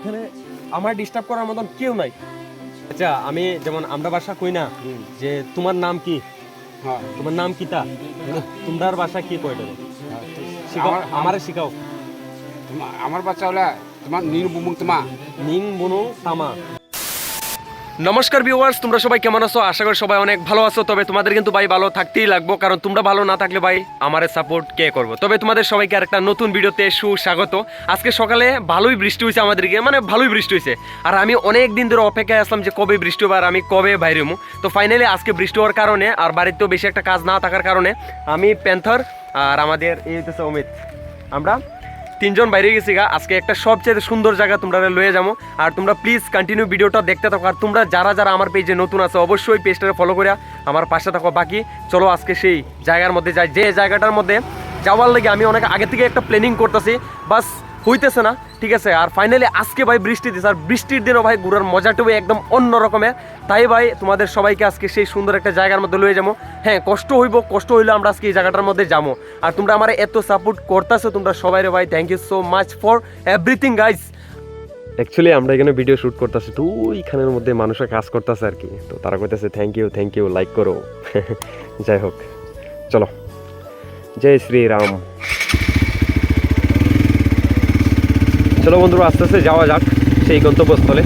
এখানে আমার ডিস্টার্ব করার মতন কেউ নাই। আচ্ছা আমি যেমন আমরা বাসা কই না যে তোমার নাম কি? হ্যাঁ। তোমার নাম কি তা? তোমার বাসা কি কয় দেবে শিখাও আমার- শিখাও। আমার বাচ্চা হলে তোমার নীল বুমুং তোমা। নিং বুনু তামা। নমস্কার ভিউয়ার্স তোমরা সবাই কেমন আছো? আশা করি সবাই অনেক ভালো আছো। তবে তোমাদের কিন্তু ভাই ভালো থাকতেই লাগবো, কারণ তোমরা ভালো না থাকলে ভাই আমার সাপোর্ট কে করব? তবে তোমাদের সবাইকে আরেকটা নতুন ভিডিওতে সুস্বাগত। আজকে সকালে ভালোই বৃষ্টি হয়েছে আমাদেরকে মানে ভালোই বৃষ্টি হয়েছে। আর আমি অনেক দিন ধরে অপেক্ষায় আসলাম যে কবে বৃষ্টি হবে আর আমি কবে বাইরে হব। তো ফাইনালি আজকে বৃষ্টি হওয়ার কারণে আর বাড়িতেও বেশি একটা কাজ না থাকার কারণে আমি প্যান্থর আর আমাদের এই হইতেছে অমিত। আমরা তিনজন বাইরে গেছি গা আজকে একটা সবচেয়ে সুন্দর জায়গা তোমরা লয়ে যাব আর তোমরা প্লিজ কন্টিনিউ ভিডিওটা দেখতে থাকো, আর তোমরা যারা যারা আমার পেজে নতুন আছে, অবশ্যই পেজটা ফলো করে আমার পাশে থাকো। বাকি, চলো আজকে সেই জায়গার মধ্যে যাই। যে জায়গাটার মধ্যে যাওয়ার লাগে আমি অনেক আগে থেকে একটা প্ল্যানিং করতেছি। বাস হইতেছে না, ঠিক আছে? আর ফাইনালি আজকে ভাই বৃষ্টি দিছে, আর বৃষ্টির দিনও ভাই ঘুরার মজাটুকু একদম অন্য রকমের। তাই ভাই তোমাদের সবাইকে আজকে সেই সুন্দর একটা জায়গার মধ্যে লয়ে যাব। হ্যাঁ কষ্ট হইব, কষ্ট হইলে আমরা আজকে এই জায়গাটার মধ্যে যাব। আর তোমরা আমার এত সাপোর্ট করতেছো, তোমরা সবাই ভাই thank you so much for everything guys actually আমরা এখানে ভিডিও শ্যুট করতেছি তো ওইখানের মধ্যে মানুষের কাজ করতেছে আর কি। তো তারা কইতেছে thank you thank you like করো। যাই হোক, চলো। জয় শ্রীরাম। চলো বন্ধুরা, আস্তে আস্তে যাওয়া যাক সেই গন্তব্যস্থলে।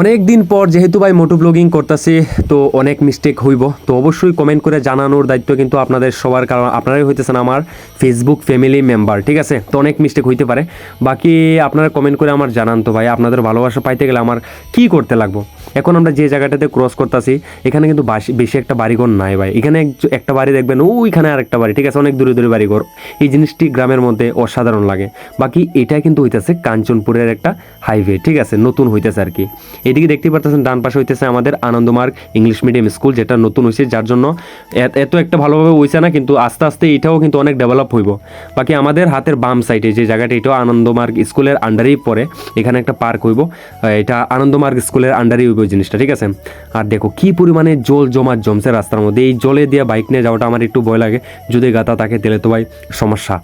অনেক দিন পর যেহেতু ভাই মোটো ব্লগিং করতেছি, তো অনেক মিস্টেক হইব। তো অবশ্যই কমেন্ট করে জানানোর দায়িত্ব কিন্তু আপনাদের সবার, কারণ আপনারাই হইতেছেন আমার ফেসবুক ফ্যামিলি মেম্বার ঠিক আছে? তো অনেক মিস্টেক হইতে পারে। বাকি আপনারা কমেন্ট করে আমার জানান তো ভাই, আপনাদের ভালোবাসা পাইতে গেলে আমার কি করতে লাগবো? এখন আমরা যে জায়গাটাতে ক্রস করতেছি, এখানে কিন্তু বেশি একটা বাড়িঘর নাই ভাই। এখানে একটা বাড়ি দেখবেন, ওইখানে আর একটা বাড়ি, ঠিক আছে? অনেক দূরে দূরে বাড়িঘর। এই জিনিসটি গ্রামের মধ্যে অসাধারণ লাগে। বাকি এটা কিন্তু হইতেছে কাঞ্চনপুরের একটা হাইওয়ে ঠিক আছে? নতুন হইতেছে আর কি এদিকে দেখতে পারতেছেন, ডান পাশে হইতেছে আমাদের আনন্দমার্গ ইংলিশ মিডিয়াম স্কুল যেটা নতুন হয়েছে যার জন্য এত- একটা ভালোভাবে হইছে না, কিন্তু আস্তে আস্তে এটাও কিন্তু অনেক ডেভেলপ হইব। বাকি আমাদের হাতের বাম সাইডে যে জায়গাটা, এটাও আনন্দমার্গ স্কুলের আন্ডারেই পড়ে এখানে একটা পার্ক হইব। এটা আনন্দমার্গ স্কুলের আন্ডারেই হইব। এই জিনিসটা, ঠিক আছে? আর দেখো, কি পরিমাণে জল জমা জমছে রাস্তার মধ্যে। এই জলে দিয়ে বাইক নিয়ে যাওয়াটা আমার একটু ভয় লাগে। যদি গাতা থাকে তেলে তো ভাই সমস্যা।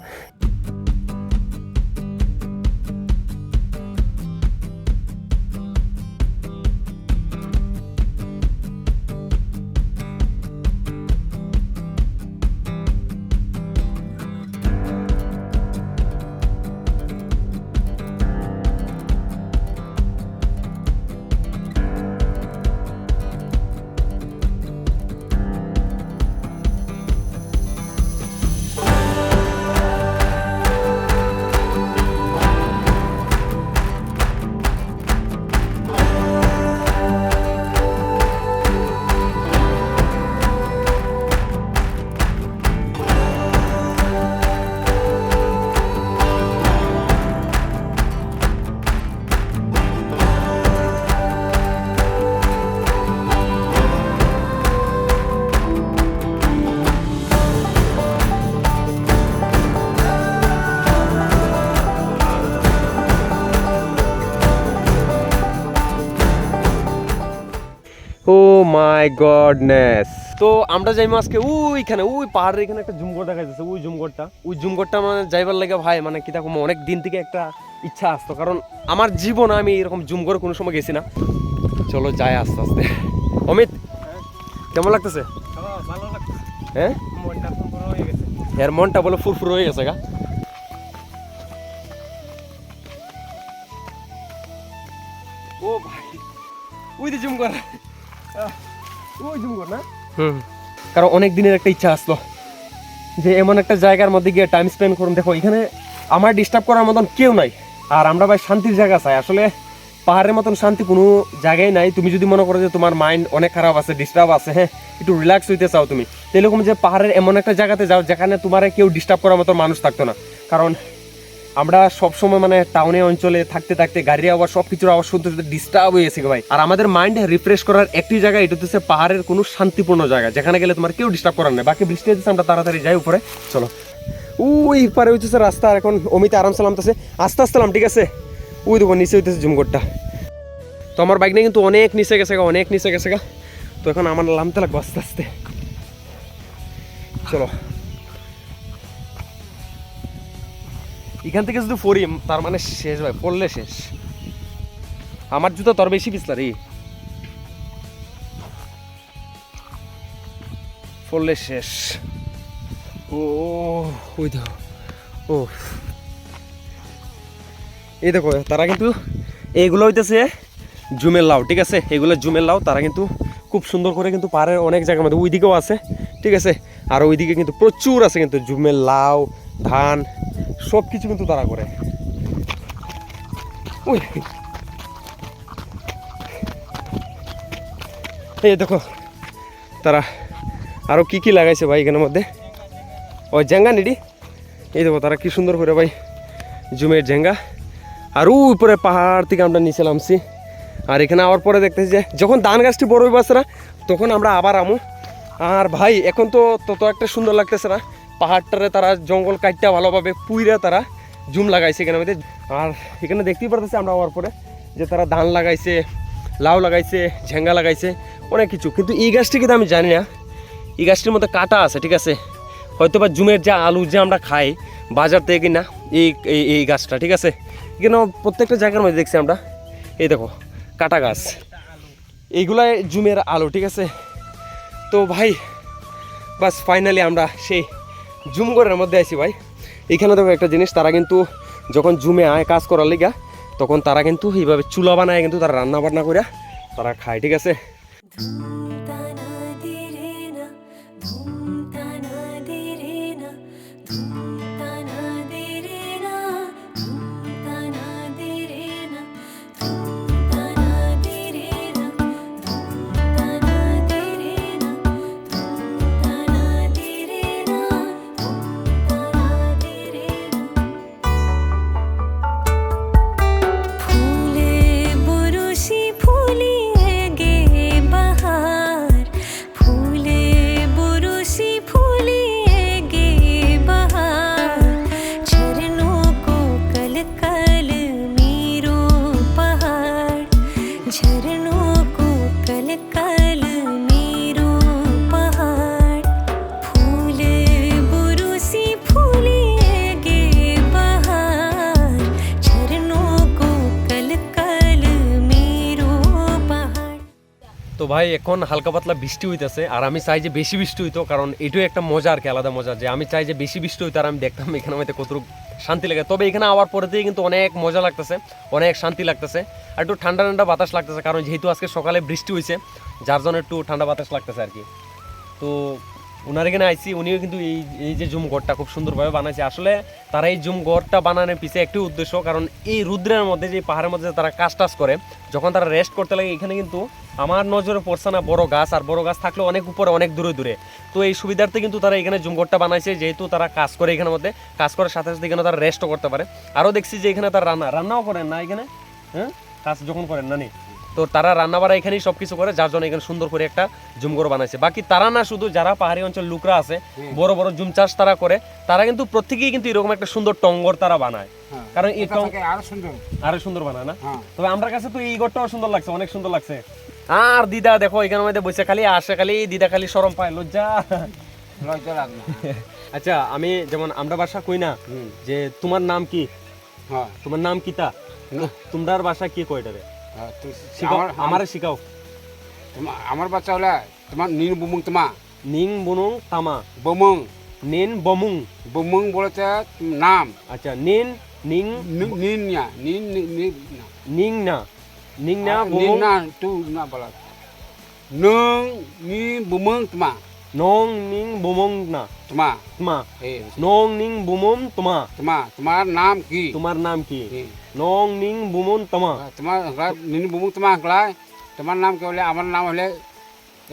মাই গডনেস তো আমরা যাইমো আজকে ওইখানে ওই পাহাড়ের এখানে একটা জুমঘর দেখা যাচ্ছে ওই জুমঘরটা ওই জুমঘরটা মানে যাইবার লাগে ভাই মানে কি থাকব অনেক দিন থেকে একটা ইচ্ছা আসতো। কারণ আমার জীবন আমি এরকম জুমঘর কোনো সময় গেছি না। চলো যাই আস্তে আস্তে। অমিত কেমন লাগতেছে? হ্যাঁ? এর মনটা বলে ফুরফুর হয়ে গেছে গা। ও ভাই ওই যে জুমঘর আহ, ওই জুমঘর না? হুম। কারণ অনেক দিনের একটা ইচ্ছা আসলো যে এমন একটা জায়গার মধ্যে গিয়ে টাইম স্পেন্ড করুন। দেখো এখানে আমার ডিস্টার্ব করার মতন কেউ নাই। আর আমরা ভাই শান্তির জায়গা চাই। আসলে পাহাড়ের মতন শান্তি কোনো জায়গায় নাই। তুমি যদি মনে করো যে তোমার মাইন্ড অনেক খারাপ আছে ডিস্টার্ব আছে হ্যাঁ একটু রিল্যাক্স হইতে চাও তুমি। এরকম যে পাহাড়ের এমন একটা জায়গাতে যাও যেখানে তোমার কেউ ডিস্টার্ব করার মতো মানুষ থাকতো না। কারণ আমরা সবসময় মানে টাউনে অঞ্চলে থাকতে থাকতে গাড়ির আবার সব কিছুর আবার শুনতে শুনতে ডিস্টার্ব হয়ে গেছে ভাই। আর আমাদের মাইন্ড রিফ্রেশ করার একটি জায়গা, এটা হচ্ছে পাহাড়ের কোনো শান্তিপূর্ণ জায়গা। যেখানে গেলে তোমার কেউ ডিস্টার্ব করার নেই। বাকি বৃষ্টি হচ্ছে আমরা তাড়াতাড়ি যাই উপরে। চলো। ওই পারে হইতেছে রাস্তা, আর এখন অমিতে আরাম সালামতেছে আস্তে আস্তে ঠিক আছে? ওই দেখো, নিচে হইতেছে জুমগড়টা তো আমার বাইক নিয়ে কিন্তু অনেক নিচে গেছে গা, অনেক নিচে গেছে গা। তো এখন আমার নামতে লাগবো আস্তে আস্তে। চলো। এখান থেকে যদি পড়ি তার মানে শেষ ভাই পড়লে শেষ। আমার জুতো তোর বেশি পিছলা রে। পড়লে শেষ। ও, ওই দেখো, ও। এই দেখো, তারা কিন্তু এইগুলো হইতেছে জুমের লাউ, ঠিক আছে? এগুলো জুমের লাউ, তারা কিন্তু খুব সুন্দর করে কিন্তু পাহাড়ের অনেক জায়গার মধ্যে ওইদিকেও আছে, ঠিক আছে? আর ওইদিকে কিন্তু প্রচুর আছে কিন্তু জুমের লাউ, ধান সব কিছু কিন্তু তারা করে। ওই। এই দেখো, তারা আরও কি কি লাগাইছে ভাই এখানের মধ্যে? ওই জেঙ্গা নিডি। এই দেখো, তারা কি সুন্দর করে ভাই জুমের জেঙ্গা আর উপরে পাহাড় থেকে আমরা নিচে নামছি। আর এখানে আওয়ার পরে দেখতেছি যে, যখন ধান গাছটি বড় হইবাছে না তখন আমরা আবার আমু। আর ভাই, এখন তো তত একটা সুন্দর লাগতেছে না। পাহাড়টারে তারা জঙ্গল কাটটা ভালোভাবে পুইরা তারা জুম লাগাইছে এখানে মধ্যে। আর এখানে দেখতেই পারতেছি আমরা আওয়ার পরে যে তারা ধান লাগাইছে, লাউ লাগাইছে, ঝেঙ্গা লাগাইছে, অনেক কিছু। কিন্তু এই গাছটি কিন্তু আমি জানি না। এই গাছটির মধ্যে কাটা আছে, ঠিক আছে? হয়তো বা জুমের যে আলু যে আমরা খাই বাজার থেকে কিনা, এই- এই গাছটা, ঠিক আছে? এখানে প্রত্যেকটা জায়গার মধ্যে দেখছি আমরা। এই দেখো, কাটা গাছ। এইগুলাই জুমের আলু, ঠিক আছে? তো ভাই, বাস ফাইনালি আমরা সেই জুমগড়ের মধ্যে আছি ভাই। এখানে দেখো একটা জিনিস, তারা কিন্তু যখন জুমে আয় কাজ করার লিগা, তখন তারা কিন্তু এইভাবে চুলা বানায় কিন্তু তারা রান্না বান্না করে তারা খায়, ঠিক আছে? তো ভাই, এখন হালকা পাতলা বৃষ্টি হইতেছে, আর আমি চাই যে বেশি বৃষ্টি হইতো, কারণ এটাই একটা মজা আর কি, আলাদা মজা। যে আমি চাই যে বেশি বৃষ্টি হইতো, আর আমি দেখতাম এখানে হয়তো কত শান্তি লাগে। তবে এখানে আওয়ার পরে দিয়ে কিন্তু অনেক মজা লাগতেছে, অনেক শান্তি লাগতেছে, আর একটু ঠান্ডা ঠান্ডা বাতাস লাগতেছে, কারণ যেহেতু আজকে সকালে বৃষ্টি হয়েছে যার জন্য একটু ঠান্ডা বাতাস লাগতেছে আর কি। তো ওনার এখানে আইসি উনিও কিন্তু এই এই যে জুম ঘরটা খুব সুন্দরভাবে বানাইছে। আসলে তারা এই জুম ঘরটা বানানোর পিছিয়ে একটি উদ্দেশ্য, কারণ এই রুদ্রের মধ্যে, যে পাহাড়ের মধ্যে তারা কাজ টাজ করে, যখন তারা রেস্ট করতে লাগে, এখানে কিন্তু আমার নজরে পড়ছে না বড় গাছ, আর বড় গাছ থাকলে অনেক উপরে, অনেক দূরে দূরে। তো এই সুবিধার্থে কিন্তু তারা এখানে জুম ঘরটা বানাইছে, যেহেতু তারা কাজ করে এখানের মধ্যে, কাজ করার সাথে সাথে এখানে তারা রেস্টও করতে পারে। আরও দেখছি যে এখানে তারা রান্না, রান্নাও করেন না এখানে? হ্যাঁ? কাজ যখন করেন না নি তো তারা রান্না বাড়া এখানেই সব কিছু করে যার জন্য এখানে সুন্দর করে একটা জুমঘর বানাইছে। বাকি তারা না শুধু যারা পাহাড়ি অঞ্চল লোকরা আছে বড় বড় জুম চাষ তারা করে তারা কিন্তু প্রত্যেকেই কিন্তু এরকম একটা সুন্দর টঙ্গর তারা বানায়। হ্যাঁ। কারণ এই টং আরও সুন্দর। আরও সুন্দর বানায় না? হ্যাঁ। তবে আমার কাছে তো এই ঘরটাও সুন্দর লাগছে অনেক সুন্দর লাগছে। আর দিদা দেখো এখানে মধ্যে বসে খালি আসে খালি দিদা খালি সরম পায় লজ্জা। লজ্জা লাগবে আচ্ছা আমি যেমন আমরা বাসা কই না যে তোমার নাম কি? হ্যাঁ। তোমার নাম কিতা না, তোমরার বাসা কি কয়টারে? তো আমার আমারে শিখাও। আমার বাচ্চা হলে তোমার নীল বুমুং তোমা। নিং বুনুং তামা। বুমুং। নিন বমুং। বুমুং বলতে নাম। আচ্ছা নিন নিং নিন না নিন নি- নি- না নিং না নিং না tu না বলা। নং নি বুমুং তোমা। নং নিং বুমুং না। তোমা। তোমা নং নিং বুমুম তোমা। তোমা তোমার নাম কি? তোমার নাম কি? নং নিং বুমুন তোমা। তোমার নিন বুমুং তোমা হলাই তোমার নাম কি হলে? আমার নাম হলে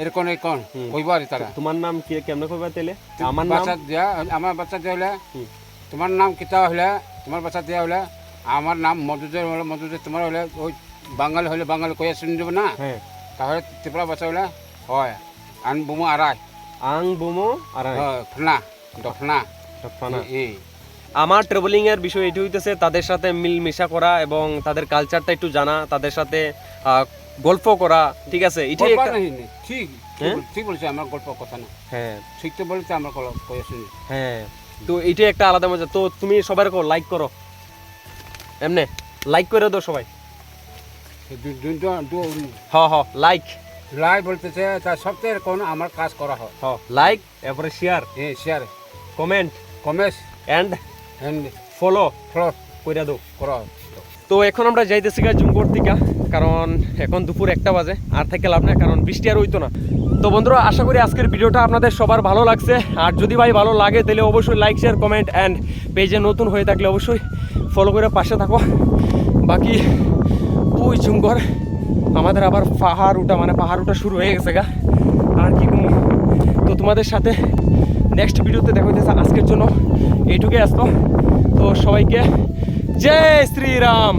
এরকম এরকম হুম। কইবার তারা। তোমার নাম কি কেমনে কইবা তেলে আমার বাচ্চা দিয়া আমার বাচ্চা দিয়া হলে। তোমার নাম কিতা হলে? তোমার বাচ্চা দিয়া হলে আমার নাম মধুদের হলে মধুদের তোমার হলে ওই বাঙালি হলে বাঙালি কইয়া শুনে দেবে না? হ্যাঁ। তাহলে ত্রিপুরা বাচ্চা হলে হয়। আন বুমু আড়াই আং বুমো আর। হয় ফনা দফনা ফানা। আমার ট্রাভেলিং এর বিষয় এটি হইতেছে তাদের সাথে মিলমিশা করা এবং তাদের কালচারটা একটু জানা তাদের সাথে গল্প করা ঠিক আছে? নে, ঠিক হ্যাঁ? ঠিক- ঠিক বলছে আমার গল্প কথা না। হ্যাঁ। ঠিক তো বলতে আমার হ্যাঁ। তো এটাই একটা আলাদা মজা। তো তুমি সবার লাইক করো। এমনে? লাইক করে দাও সবাই। হ হ লাইক লাই বলতেছে তার সপ্তাহের কোন আমার কাজ করা হয়? লাইক এরপরে শেয়ার হ্যাঁ share comment comment and and follow follow করে দাও। করা। তো এখন আমরা যাইতেছি গা জুমগড় থেকে কারণ এখন দুপুর একটা বাজে আর থেকে লাভ নাই কারণ বৃষ্টি আর হইতো না। তো বন্ধুরা আশা করি আজকের ভিডিওটা আপনাদের সবার ভালো লাগছে। আর যদি ভাই ভালো লাগে তাহলে অবশ্যই লাইক শেয়ার কমেন্ট অ্যান্ড পেজে নতুন হয়ে থাকলে অবশ্যই ফলো করে পাশে থাকো। বাকি ওই জুমগড় আমাদের আবার পাহাড় উঠা মানে পাহাড় উঠা শুরু হয়ে গেছে গা। আর কি তো তোমাদের সাথে নেক্সট ভিডিওতে দেখা হইতেছে আজকের জন্য। এইটুকুই আসতো তো সবাইকে জয় শ্রীরাম।